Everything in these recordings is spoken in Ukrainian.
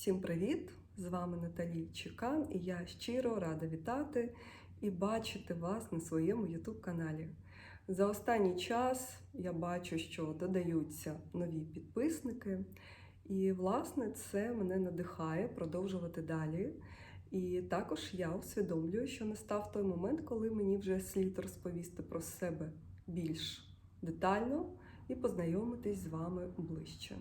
Всім привіт! З вами Наталі Чекан, і я щиро рада вітати і бачити вас на своєму YouTube каналі. За останній час я бачу, що додаються нові підписники, і, власне, це мене надихає продовжувати далі. І також я усвідомлюю, що настав той момент, коли мені вже слід розповісти про себе більш детально і познайомитись з вами ближче.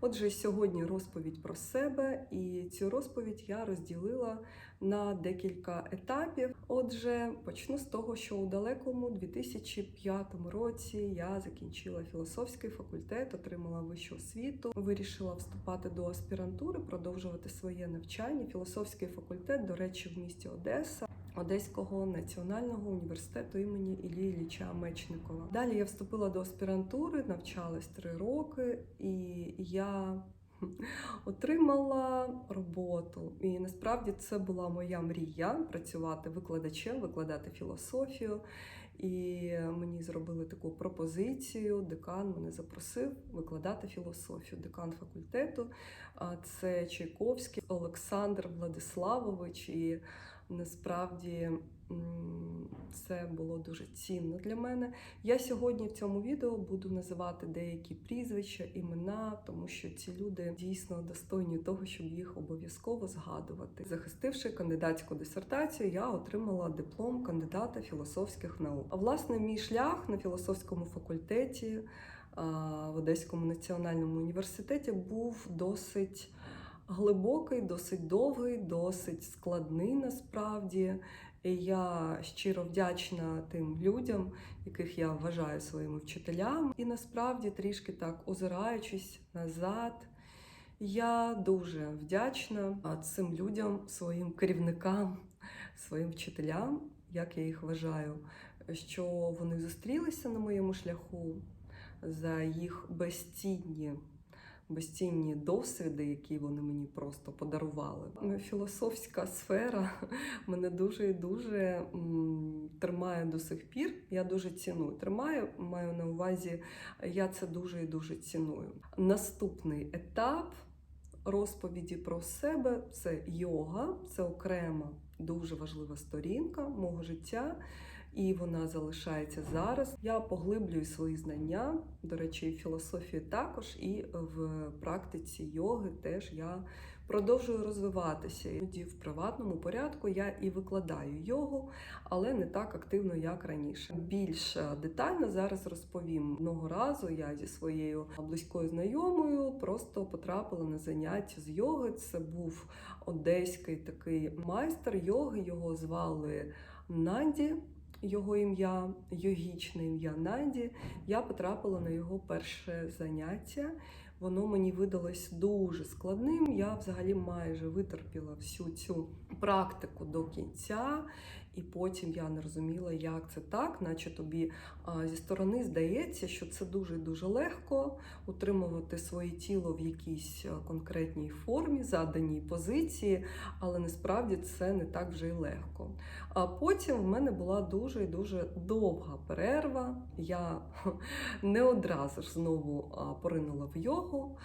Отже, сьогодні розповідь про себе, і цю розповідь я розділила на декілька етапів. Отже, почну з того, що у далекому 2005 році я закінчила філософський факультет, отримала вищу освіту, вирішила вступати до аспірантури, продовжувати своє навчання. Філософський факультет, до речі, в місті Одеса. Одеського національного університету імені Іллі Ілліча Мечникова. Далі я вступила до аспірантури, навчалась три роки, і я отримала роботу. І насправді це була моя мрія працювати викладачем, викладати філософію. І мені зробили таку пропозицію. Декан мене запросив викладати філософію. Декан факультету це Чайковський Олександр Владиславович. І насправді це було дуже цінно для мене. Я сьогодні в цьому відео буду називати деякі прізвища, імена, тому що ці люди дійсно достойні того, щоб їх обов'язково згадувати. Захистивши кандидатську дисертацію, я отримала диплом кандидата філософських наук. А власне, мій шлях на філософському факультеті в Одеському національному університеті був досить глибокий, досить довгий, досить складний насправді. І я щиро вдячна тим людям, яких я вважаю своїми вчителями. І насправді, трішки так озираючись назад, я дуже вдячна цим людям, своїм керівникам, своїм вчителям, як я їх вважаю, що вони зустрілися на моєму шляху за їх безцінні безцінні досвіди, які вони мені просто подарували. Філософська сфера мене дуже і дуже тримає до сих пір. Я дуже ціную. Тримаю, маю на увазі, я це дуже і дуже ціную. Наступний етап. Розповіді про себе це йога, це окрема дуже важлива сторінка мого життя і вона залишається зараз. Я поглиблюю свої знання, до речі, в філософії також, і в практиці йоги теж я продовжую розвиватися. Іноді в приватному порядку я і викладаю йогу, але не так активно, як раніше. Більш детально зараз розповім. Одного разу я зі своєю близькою знайомою просто потрапила на заняття з йоги. Це був одеський такий майстер йоги, його звали Нанді його ім'я, йогічне ім'я Наді, я потрапила на його перше заняття. Воно мені видалось дуже складним. Я взагалі майже витерпіла всю цю практику до кінця. І потім я не розуміла, як це так, наче тобі зі сторони здається, що це дуже дуже легко утримувати своє тіло в якійсь конкретній формі, заданій позиції, але насправді це не так вже й легко. А потім в мене була дуже і дуже довга перерва. Я не одразу ж знову поринула в йогу.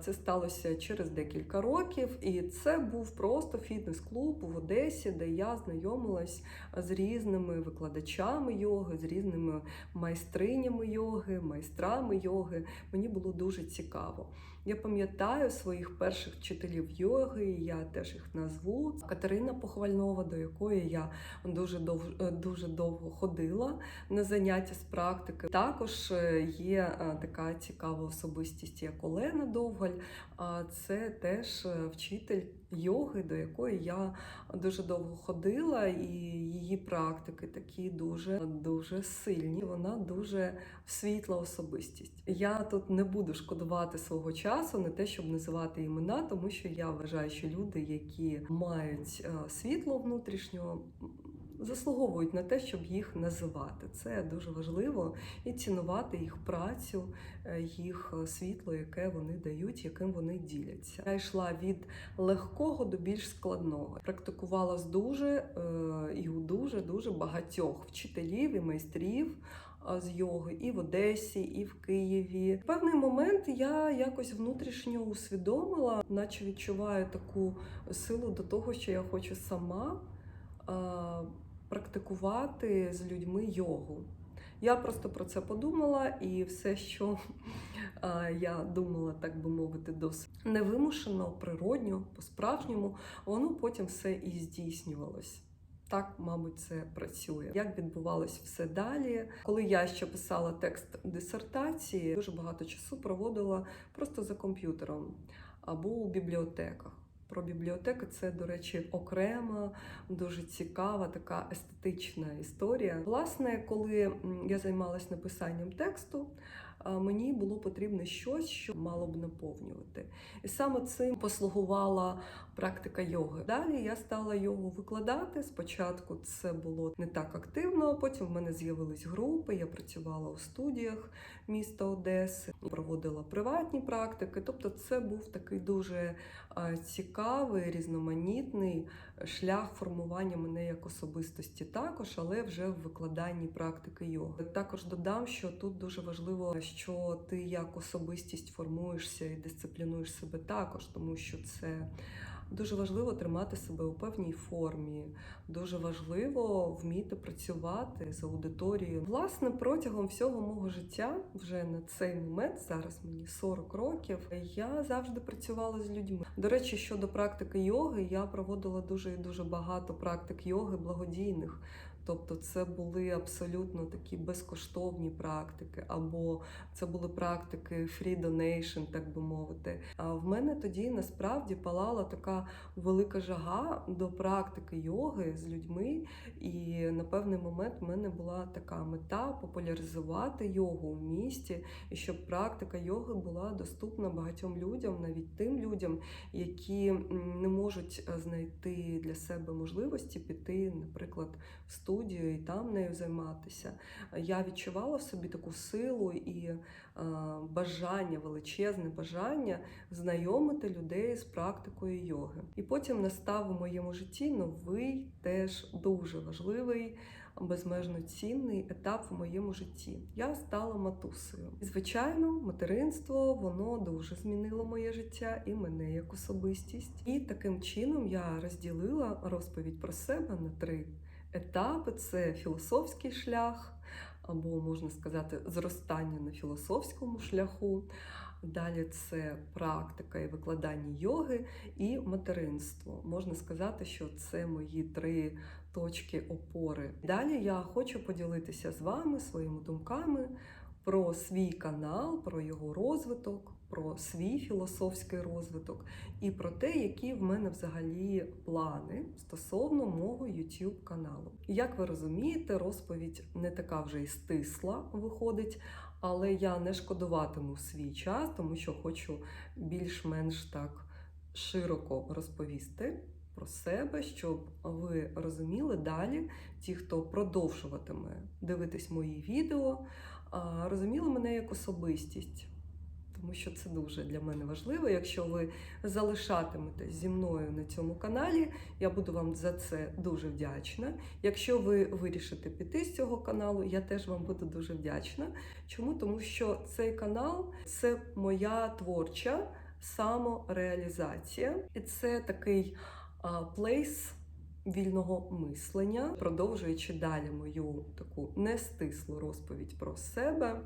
Це сталося через декілька років, і це був просто фітнес-клуб в Одесі, де я знайомилась з різними викладачами йоги, з різними майстринями йоги, майстрами йоги. Мені було дуже цікаво. Я пам'ятаю своїх перших вчителів йоги, я теж їх назву. Катерина Похвальнова, до якої я дуже довго, дуже довго ходила на заняття з практики. Також е, є е, така цікава особистість, як Олена Довгаль. Це теж е, вчитель йоги, до якої я дуже довго ходила, і її практики такі дуже дуже сильні. Вона дуже світла особистість. Я тут не буду шкодувати свого часу, не те, щоб називати імена, тому що я вважаю, що люди, які мають е, світло внутрішнього заслуговують на те, щоб їх називати. Це дуже важливо і цінувати їх працю, е, їх е, світло, яке вони дають, яким вони діляться. Я йшла від легкого до більш складного. Практикувала з дуже і у дуже дуже багатьох вчителів і майстрів з йоги і в Одесі, і в Києві. В певний момент я якось внутрішньо усвідомила, наче відчуваю таку силу до того, що я хочу сама практикувати з людьми йогу. Я просто про це подумала, і все, що я думала, так би мовити, досить невимушено, природньо, по-справжньому, воно потім все і здійснювалось. Так, мабуть, це працює. Як відбувалось все далі? Коли я ще писала текст дисертації, дуже багато часу проводила просто за комп'ютером або у бібліотеках. Про бібліотеки це, до речі, окрема, дуже цікава, така естетична історія. Власне, коли я займалась написанням тексту, мені було потрібно щось, що мало б наповнювати. І саме цим послугувала практика йоги. Далі я стала йогу викладати. Спочатку це було не так активно, а потім в мене з'явились групи. Я працювала у студіях міста Одеси, проводила приватні практики. Тобто, це був такий дуже цікавий, різноманітний шлях формування мене як особистості також, але вже в викладанні практики йоги. Також додам, що тут дуже важливо, що ти як особистість формуєшся і дисциплінуєш себе також, тому що це. Дуже важливо тримати себе у певній формі, дуже важливо вміти працювати з аудиторією. Власне, протягом всього мого життя, вже на цей момент, зараз мені 40 років, я завжди працювала з людьми. До речі, щодо практики йоги, я проводила дуже і дуже багато практик йоги благодійних. Тобто це були абсолютно такі безкоштовні практики, або це були практики free donation, так би мовити. А в мене тоді насправді палала така велика жага до практики йоги з людьми, і на певний момент в мене була така мета популяризувати йогу в місті, і щоб практика йоги була доступна багатьом людям, навіть тим людям, які не можуть знайти для себе можливості піти, наприклад, в студію і там нею займатися. Я відчувала в собі таку силу і е, бажання, величезне бажання знайомити людей з практикою йоги. І потім настав у моєму житті новий, теж дуже важливий. Безмежно цінний етап в моєму житті. Я стала матусею. І, звичайно, материнство воно дуже змінило моє життя і мене як особистість. І таким чином я розділила розповідь про себе на три етапи: це філософський шлях, або можна сказати, зростання на філософському шляху. Далі це практика і викладання йоги і материнство. Можна сказати, що це мої три точки опори. Далі я хочу поділитися з вами своїми думками про свій канал, про його розвиток, про свій філософський розвиток і про те, які в мене взагалі плани стосовно мого YouTube каналу. Як ви розумієте, розповідь не така вже й стисла виходить. Але я не шкодуватиму свій час, тому що хочу більш-менш так широко розповісти про себе, щоб ви розуміли далі, ті, хто продовжуватиме дивитись мої відео, розуміли мене як особистість. Тому що це дуже для мене важливо. Якщо ви залишатиметесь зі мною на цьому каналі, я буду вам за це дуже вдячна. Якщо ви вирішите піти з цього каналу, я теж вам буду дуже вдячна. Чому? Тому що цей канал це моя творча самореалізація, і це такий плейс. Вільного мислення, продовжуючи далі мою таку нестислу розповідь про себе,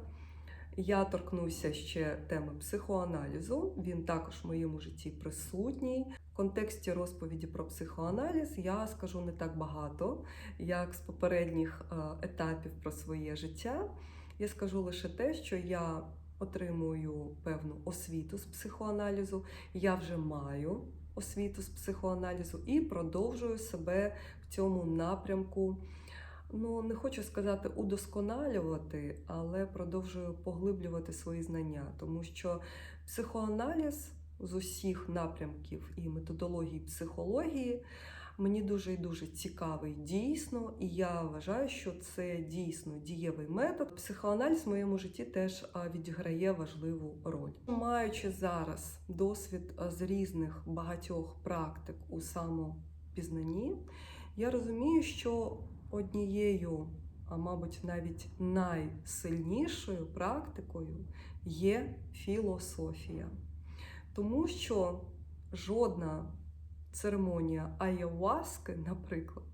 я торкнуся ще теми психоаналізу. Він також в моєму житті присутній. В контексті розповіді про психоаналіз я скажу не так багато, як з попередніх е, етапів про своє життя. Я скажу лише те, що я отримую певну освіту з психоаналізу, я вже маю освіту з психоаналізу і продовжую себе в цьому напрямку. Ну, не хочу сказати удосконалювати, але продовжую поглиблювати свої знання, тому що психоаналіз з усіх напрямків і методологій психології мені дуже і дуже цікавий дійсно, і я вважаю, що це дійсно дієвий метод. Психоаналіз в моєму житті теж відіграє важливу роль. Маючи зараз досвід з різних багатьох практик у самопізнанні, я розумію, що однією а мабуть, навіть найсильнішою практикою є філософія. Тому що жодна церемонія айаваски, наприклад,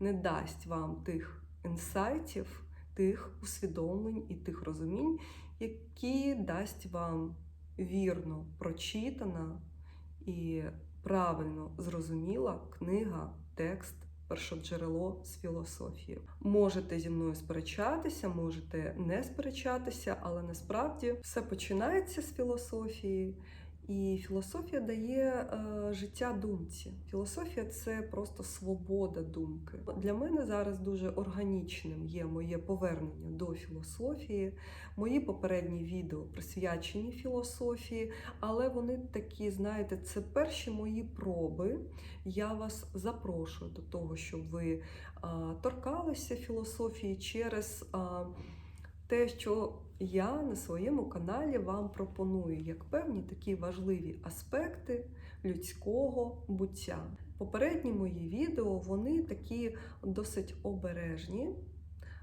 не дасть вам тих інсайтів, тих усвідомлень і тих розумінь, які дасть вам вірно прочитана і правильно зрозуміла книга, текст, першоджерело з філософії. Можете зі мною сперечатися, можете не сперечатися, але насправді все починається з філософії. І філософія дає е, життя думці. Філософія це просто свобода думки. Для мене зараз дуже органічним є моє повернення до філософії. Мої попередні відео присвячені філософії, але вони такі, знаєте, це перші мої проби. Я вас запрошую до того, щоб ви а, торкалися філософії через а, те, що я на своєму каналі вам пропоную як певні такі важливі аспекти людського буття. Попередні мої відео вони такі досить обережні,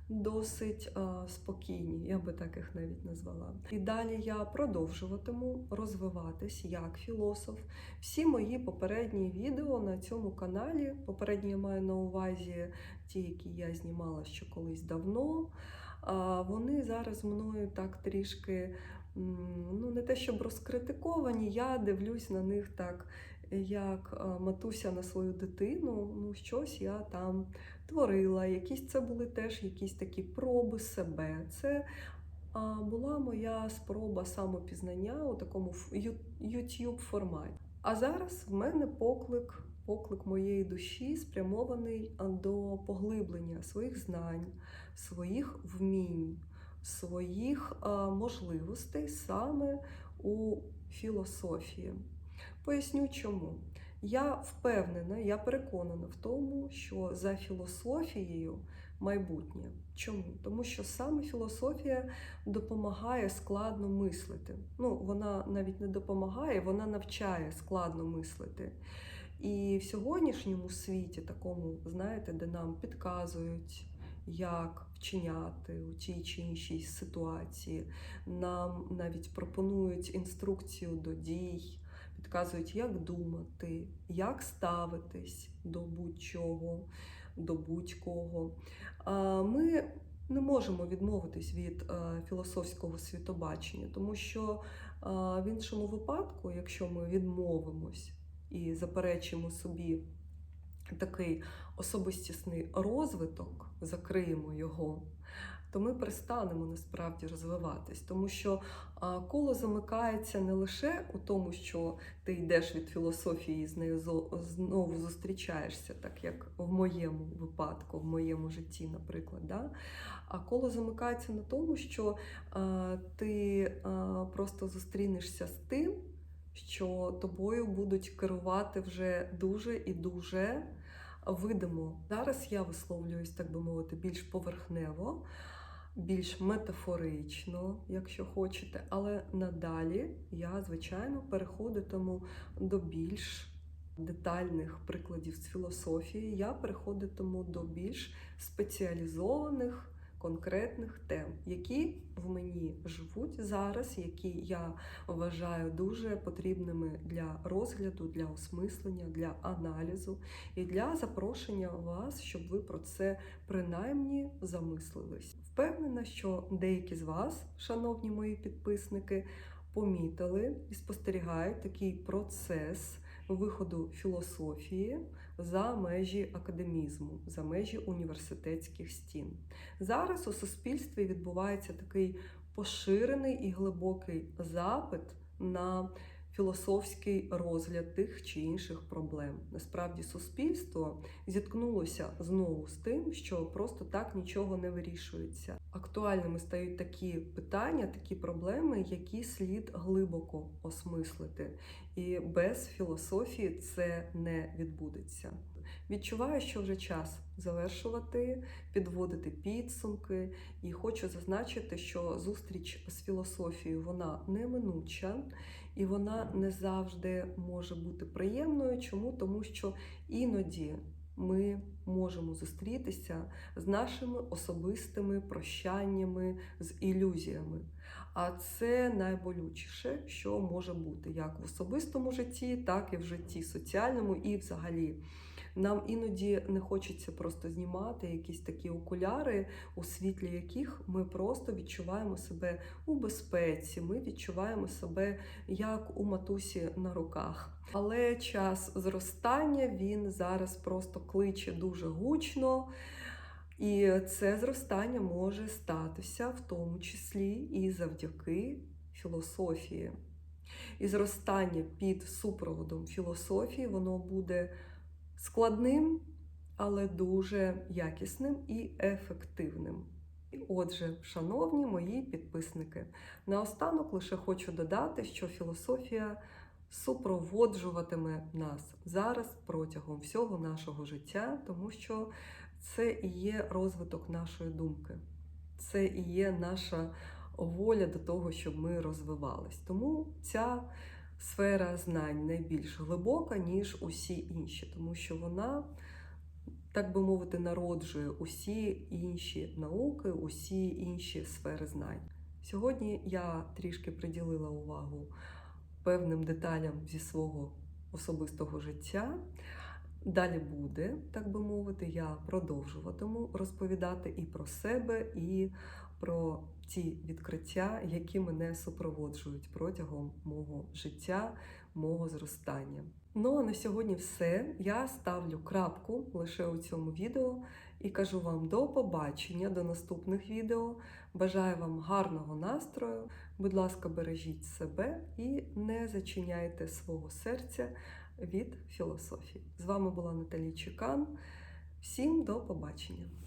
досить а, спокійні, я би так їх навіть назвала. І далі я продовжуватиму розвиватись як філософ. Всі мої попередні відео на цьому каналі, попередні я маю на увазі ті, які я знімала ще колись давно. Вони зараз мною так трішки ну не те, щоб розкритиковані. Я дивлюсь на них так, як матуся на свою дитину. Ну, щось я там творила. Якісь це були теж якісь такі проби себе. Це була моя спроба самопізнання у такому YouTube форматі. А зараз в мене поклик. Поклик моєї душі спрямований до поглиблення своїх знань, своїх вмінь, своїх можливостей саме у філософії. Поясню чому. Я впевнена, я переконана в тому, що за філософією майбутнє. Чому? Тому що саме філософія допомагає складно мислити. Ну, вона навіть не допомагає, вона навчає складно мислити. І в сьогоднішньому світі, такому, знаєте, де нам підказують, як вчиняти у тій чи іншій ситуації, нам навіть пропонують інструкцію до дій, підказують, як думати, як ставитись до будь-чого, до будь-кого. Ми не можемо відмовитись від е, філософського світобачення, тому що в іншому випадку, якщо ми відмовимось, і заперечимо собі такий особистісний розвиток, закриємо його, то ми перестанемо насправді розвиватись, тому що коло замикається не лише у тому, що ти йдеш від філософії і з нею знову зустрічаєшся, так як в моєму випадку, в моєму житті, наприклад. Да? А коло замикається на тому, що ти просто зустрінешся з тим що тобою будуть керувати вже дуже і дуже видимо. Зараз я висловлююсь, так би мовити, більш поверхнево, більш метафорично, якщо хочете, але надалі я, звичайно, переходитиму до більш детальних прикладів з філософії, я переходитиму до більш спеціалізованих конкретних тем, які в мені живуть зараз, які я вважаю дуже потрібними для розгляду, для осмислення, для аналізу і для запрошення вас, щоб ви про це принаймні замислились. Впевнена, що деякі з вас, шановні мої підписники, помітили і спостерігають такий процес виходу філософії за межі академізму, за межі університетських стін. Зараз у суспільстві відбувається такий поширений і глибокий запит на філософський розгляд тих чи інших проблем. Насправді, суспільство зіткнулося знову з тим, що просто так нічого не вирішується. Актуальними стають такі питання, такі проблеми, які слід глибоко осмислити. І без філософії це не відбудеться. Відчуваю, що вже час завершувати, підводити підсумки, і хочу зазначити, що зустріч з філософією вона неминуча і вона не завжди може бути приємною. Чому? Тому що іноді ми можемо зустрітися з нашими особистими прощаннями, з ілюзіями. А це найболючіше, що може бути як в особистому житті, так і в житті соціальному, і взагалі. Нам іноді не хочеться просто знімати якісь такі окуляри, у світлі яких ми просто відчуваємо себе у безпеці, ми відчуваємо себе як у матусі на руках. Але час зростання він зараз просто кличе дуже гучно. І це зростання може статися в тому числі і завдяки філософії. І зростання під супроводом філософії воно буде складним, але дуже якісним і ефективним. Отже, шановні мої підписники, наостанок лише хочу додати, що філософія супроводжуватиме нас зараз протягом всього нашого життя, тому що це і є розвиток нашої думки, це і є наша воля до того, щоб ми розвивались. Тому ця сфера знань найбільш глибока, ніж усі інші, тому що вона, так би мовити, народжує усі інші науки, усі інші сфери знань. Сьогодні я трішки приділила увагу певним деталям зі свого особистого життя. Далі буде, так би мовити, я продовжуватиму розповідати і про себе, і про ті відкриття, які мене супроводжують протягом мого життя, мого зростання. Ну а на сьогодні все. Я ставлю крапку лише у цьому відео і кажу вам до побачення, до наступних відео. Бажаю вам гарного настрою. Будь ласка, бережіть себе і не зачиняйте свого серця від філософії. З вами була Наталі Чекан. Всім до побачення!